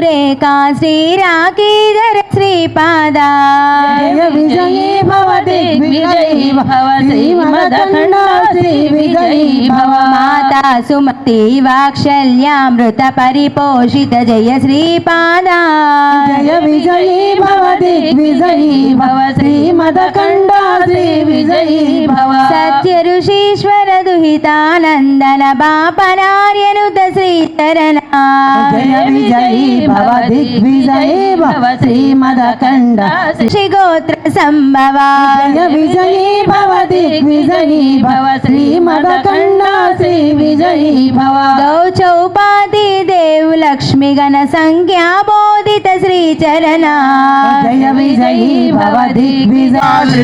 రేఖా శ్రీరాకీధర శ్రీపాదా. జయ విజయీ భవ దిగ్విజయీ భవ శ్రీమదఖండ శ్రీ విజయీ భవ. మాతా సుమతి వాత్సల్యామృత పరిపోషిత జయ శ్రీపాదా. జయ విజయీ భవ దిగ్విజయీ భవ శ్రీమదఖండ శ్రీ విజయీ భవ. సత్య ఋషీశ్వర దుహితానందన బాపనార్యనుత శ్రీచరణ. జయ విజయీ भवदिग्विजये भव श्रीमदखण्ड श्रीगोत्र सम्भवाय विजयी भवदिग्विजयी भव श्रीमदखण्ड श्रीविजयी भव गौचौपाधि देवलक्ष्मी गण संज्ञा बोधित श्रीचरणा जय विजयी भवदिग्विजयी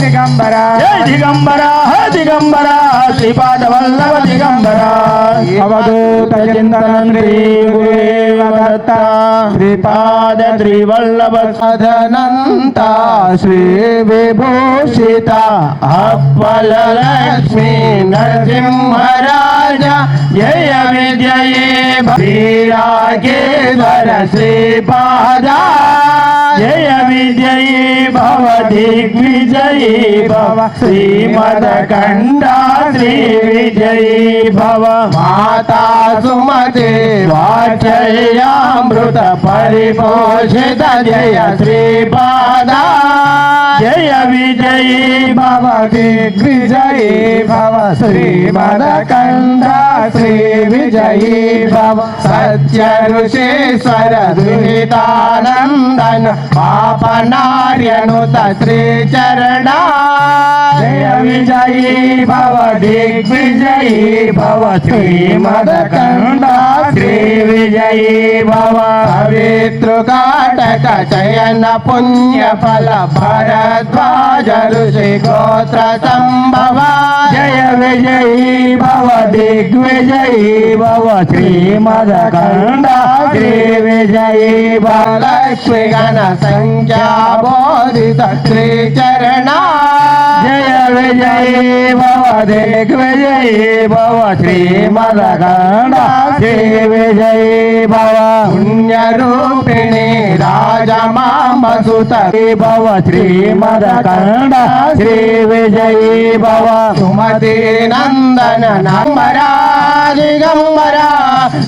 दिगम्बरा दिगम्बरा दिगम्बरा श्रीपादवल्लभ दिगम्बरा అవధూత చింతన శ్రీగురేవత శ్రీపాద శ్రీవల్లభ సదనంత శ్రీ విభూషిత అప్పల లక్ష్మీ నరసింహరాజ జయ విజయే శ్రీరాకేశ్వర శ్రీపాదా జయ విజయీ భవ దిగ్విజయీ భవ శ్రీమద కండా सुमति विजयी भव। माता सुमति वाचयामृत परिपोषित। जय श्री पादा जय विजयी भव दिग्विजयी भव। श्रीमदकण्ड श्री विजयी भव। सत्य पाप नार्यणुत श्री चरण जय विजयी भव दिग्विजयी भव श्रीमदकण्डा श्रीविजयी भव శయన చయన పుణ్య ఫల భరద్వాజ ఋషి గోత్ర సంభవ జయ విజయీ భవ దిగ్విజయీ భవ శ్రీమదకండ శ్రీ విజయీ భవ లక్ష్మి గణ సంఖ్యా బోధిత శ్రీచరణ జయ విజయీ భవ దిగ్విజయీ భవ శ్రీమదకండ శ్రీ విజయీ భవ పుణ్యరూపిణి రాజ गजमांबसुत भव श्रीमदकण्ड श्रीविजयी भव सुमते नन्दन नम्बरा दिगम्बरा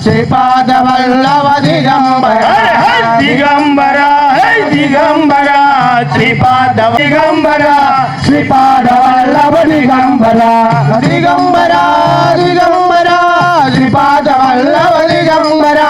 श्रीपादवल्लभ दिगम्बरा दिगम्बरा दिगम्बरा శ్రీపాద దిగంబర శ్రీపాద వల్లభ దిగంబర దిగంబర దిగంబర శ్రీపాద వల్లభ దిగంబరా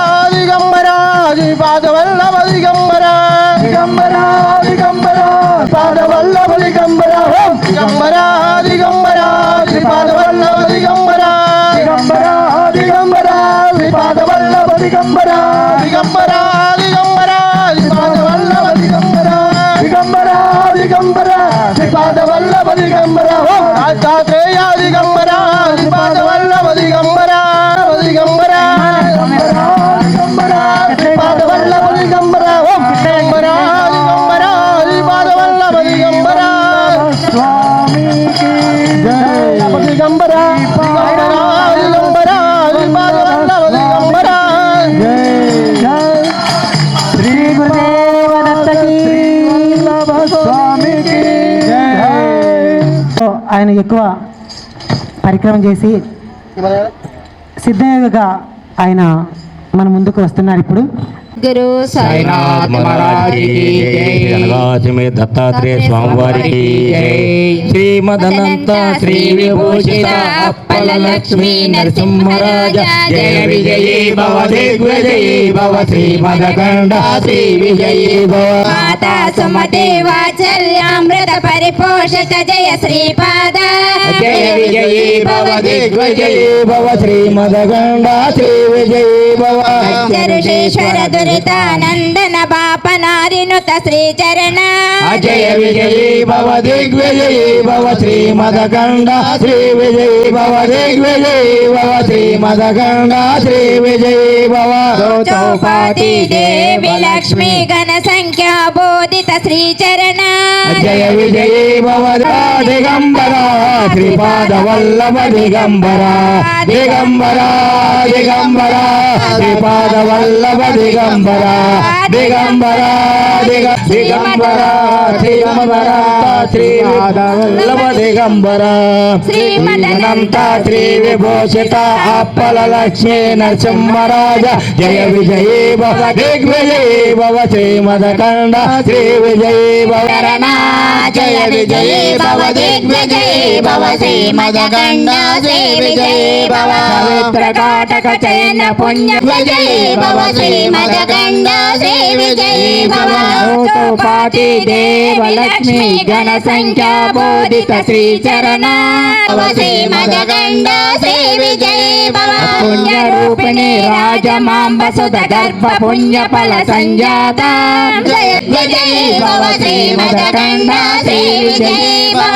పాదవల్లభ దిగంబర దిగంబర. దిగంబర పాదవల్లభ దిగంబర. దిగంబర దిగంబర పాదవల్లభ దిగంబర దిగంబర. దిగంబర పాదవల్లభ దిగంబరా. ఆయన ఎక్కువ పరిక్రమ చేసి సిద్ధయోగగా ఆయన మన ముందుకు వస్తున్నారు ఇప్పుడు. సద్గురు సాయినాథ్ మహారాజ్ అనగాశ్రీ దత్తాత్రేయ స్వామివారికి శ్రీమదనంత శ్రీ విభూషిత అప్పల లక్ష్మీ నరసింహరాజ. జయ విజయ భవ దిగ్విజయ భవ శ్రీ శ్రీమదకండ శ్రీ విజయ భవ. మాతా సుమతే వాచల్యామృత పరిపోషిత జయ శ్రీపాదా. జయ విజయీ భవ దిగ్విజయీ భవ శ్రీమదకండ శ్రీ విజయీ భవ ఋషీశ్వర దురితానందన బాపనారినుత శ్రీచరణ అజయ విజయీ భవ దిగ్విజయీ భవ శ్రీమదకండ శ్రీ విజయీ భవ దిగ్విజయీ భవ శ్రీమదకండ శ్రీ విజయీ భవ చౌపాతి దేవి లక్ష్మీ గణ సంఖ్యా బోధిత శ్రీచరణ జయ విజయీ భవ దిగంబర శ్రీపాద వల్లభ దిగంబర దిగంబర దిగంబర శ్రీపాద వల్లభ దిగంబర దిగంబర దిగ దిగంబర దిగంబర శ్రీపాద వల్లభ దిగంబర శ్రీమదంత శ్రీ విభూషిత అప్పల లక్ష్మీ నరసింహరాజ జయ విజయీ భవ దిగ్విజయీ భవ శ్రీమదకండ శ్రీ విజయీ భవ జయ విజయీ భవ దిగ్విజయీ భవ శ్రీమదకండ శ్రీ విజయీ భవ పవిత్ర కాటక చయన పుణ్య విజయీ భవ శ్రీమదకండ శ్రీ విజయీ భవ పాటి దేవ లక్ష్మీ గణ సంఖ్యా బోధిత శ్రీ చరణ భవ శ్రీమదకండ శ్రీ విజయీ భవ పుణ్య రూపిణి రాజమాంబ సుధ గర్భ పుణ్య ఫల సంజాత జయ విజయీ భవ శ్రీమదకండ శ్రీ విజయీ భవ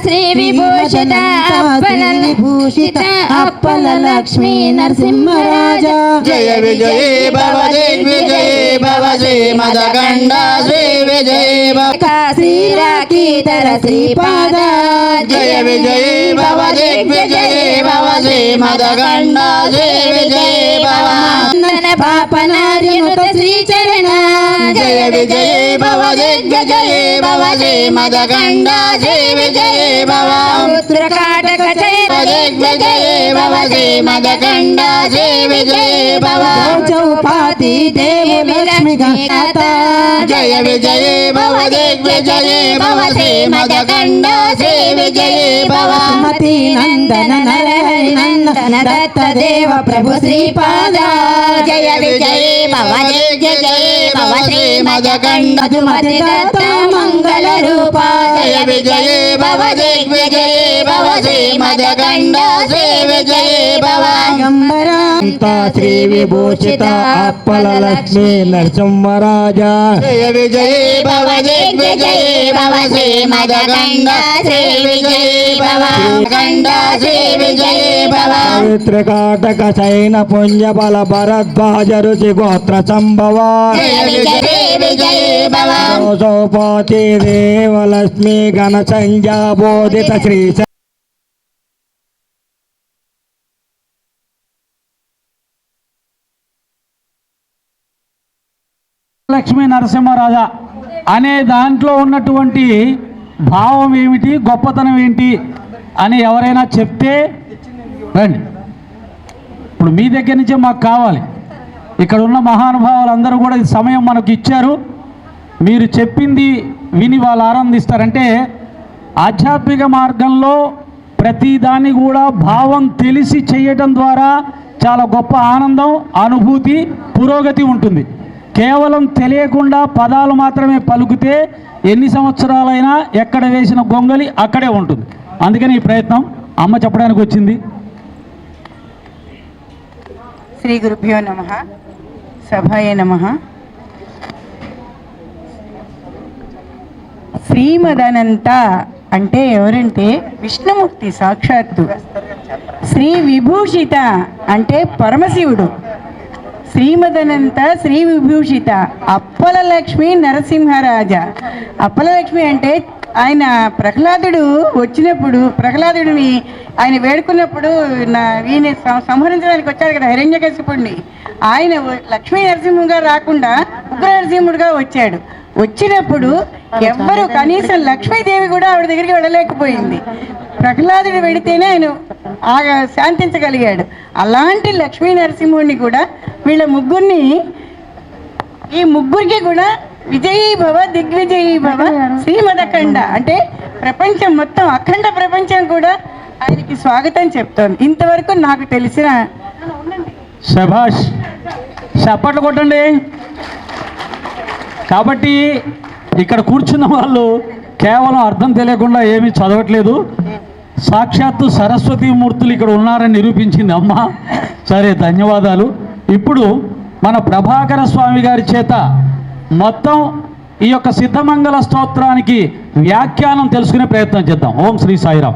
శ్రీ విభూషిత అప్పల విభూషిత అప్పల లక్ష్మీ నరసింహరాజా జయ విజయీ భవ దిగ్విజయీ భవ శ్రీమదకండ శ్రీ విజయీ భవ శ్రీరాకీతర శ్రీపాద జయ విజయీ భవ దిగ్విజయీ భవ శ్రీమదకండ శ్రీ విజయీ భవ వందన పాపనార్యనుత శ్రీచరణ జయ విజయీ భవ దిగ్విజయీ భవ శ్రీమదకండ శ్రీ విజయీ భవ. పుత్రకాటక దిగ్విజయీ భవ శ్రీమదకండ శ్రీ విజయీ భవ చౌపాతి దేవు లక్ష్మి గణత జయ విజయీ భవ దిగ్విజయీ భవ శ్రీమదకండ శ్రీ విజయీ భవ మతి నందన నరహరి నందన దత్త దేవ ప్రభు శ్రీపాద జయ విజయీ భవ దిగ్విజయీ భవ శ్రీమదకండ మధుమతి దత్త మంగళ జయ విజయీ భవ శ్రీమదకండ శ్రీ విజయీ భవ దిగంబర శ్రీ విభూషిత అప్పల లక్ష్మీ నరసింహరాజా. జయ విజయీ భవ దిగ్విజయీ భవ శ్రీ విజయీ భవ కండ శ్రీ విజయీ భవ పవిత్రకాటక సైన పుణ్య బల భరద్వాజ రుచి గోత్ర సంభవ జయ విజయీ విజయీ భవ సోపాతి దేవలక్ష్మి గణ సంజా బోధిత శ్రీ లక్ష్మీ నరసింహరాజ అనే దాంట్లో ఉన్నటువంటి భావం ఏమిటి? గొప్పతనం ఏంటి? అని ఎవరైనా చెప్తే రండి. ఇప్పుడు మీ దగ్గర నుంచే మాకు కావాలి. ఇక్కడ ఉన్న మహానుభావులు అందరూ కూడా ఈ సమయం మనకు ఇచ్చారు. మీరు చెప్పింది విని వాళ్ళు ఆనందిస్తారంటే ఆధ్యాత్మిక మార్గంలో ప్రతిదాన్ని కూడా భావం తెలిసి చేయటం ద్వారా చాలా గొప్ప ఆనందం అనుభూతి పురోగతి ఉంటుంది. కేవలం తెలియకుండా పదాలు మాత్రమే పలుకుతే ఎన్ని సంవత్సరాలైనా ఎక్కడ వేసిన గొంగలి అక్కడే ఉంటుంది. అందుకని ఈ ప్రయత్నం అమ్మ చెప్పడానికి వచ్చింది. శ్రీ గురుభ్యో నమ. సభాయ నమ. శ్రీమదనంత అంటే ఎవరంటే విష్ణుమూర్తి సాక్షాత్తు. శ్రీ విభూషిత అంటే పరమశివుడు. శ్రీమదనంత శ్రీ విభూషిత అప్పల లక్ష్మి నరసింహరాజ అప్పల లక్ష్మి అంటే ఆయన ప్రహ్లాదుడు వచ్చినప్పుడు ప్రహ్లాదుడిని ఆయన వేడుకున్నప్పుడు నా ఈయన సం- సంహరించడానికి వచ్చాడు కదా హిరణ్యకశిపుడిని ఆయన లక్ష్మీ నరసింహంగా రాకుండా ఉగ్ర నరసింహుడుగా వచ్చాడు. వచ్చినప్పుడు ఎవ్వరు కనీసం లక్ష్మీదేవి కూడా ఆవిడ దగ్గరికి వెళ్ళలేకపోయింది. ప్రహ్లాదుడు వెడితేనే ఆయన ఆగా శాంతించగలిగాడు. అలాంటి లక్ష్మీ నరసింహుడిని కూడా వీళ్ళ ముగ్గురిని ఈ ముగ్గురికి కూడా విజయీ భవ దిగ్విజయీ భవ శ్రీమదఖండ. అంటే ప్రపంచం మొత్తం అఖండ ప్రపంచం కూడా ఆయనకి స్వాగతం చెప్తాను ఇంతవరకు నాకు తెలిసిన శభాష్ చప్పట్లు కొట్టండి. కాబట్టి ఇక్కడ కూర్చున్న వాళ్ళు కేవలం అర్థం తెలియకుండా ఏమీ చదవట్లేదు. సాక్షాత్తు సరస్వతి మూర్తులు ఇక్కడ ఉన్నారని నిరూపించింది అమ్మ. సరే ధన్యవాదాలు. ఇప్పుడు మన ప్రభాకర స్వామి గారి చేత మొత్తం ఈ యొక్క సిద్ధమంగళ స్తోత్రానికి వ్యాఖ్యానం తెలుసుకునే ప్రయత్నం చేద్దాం. ఓం శ్రీ సాయిరాం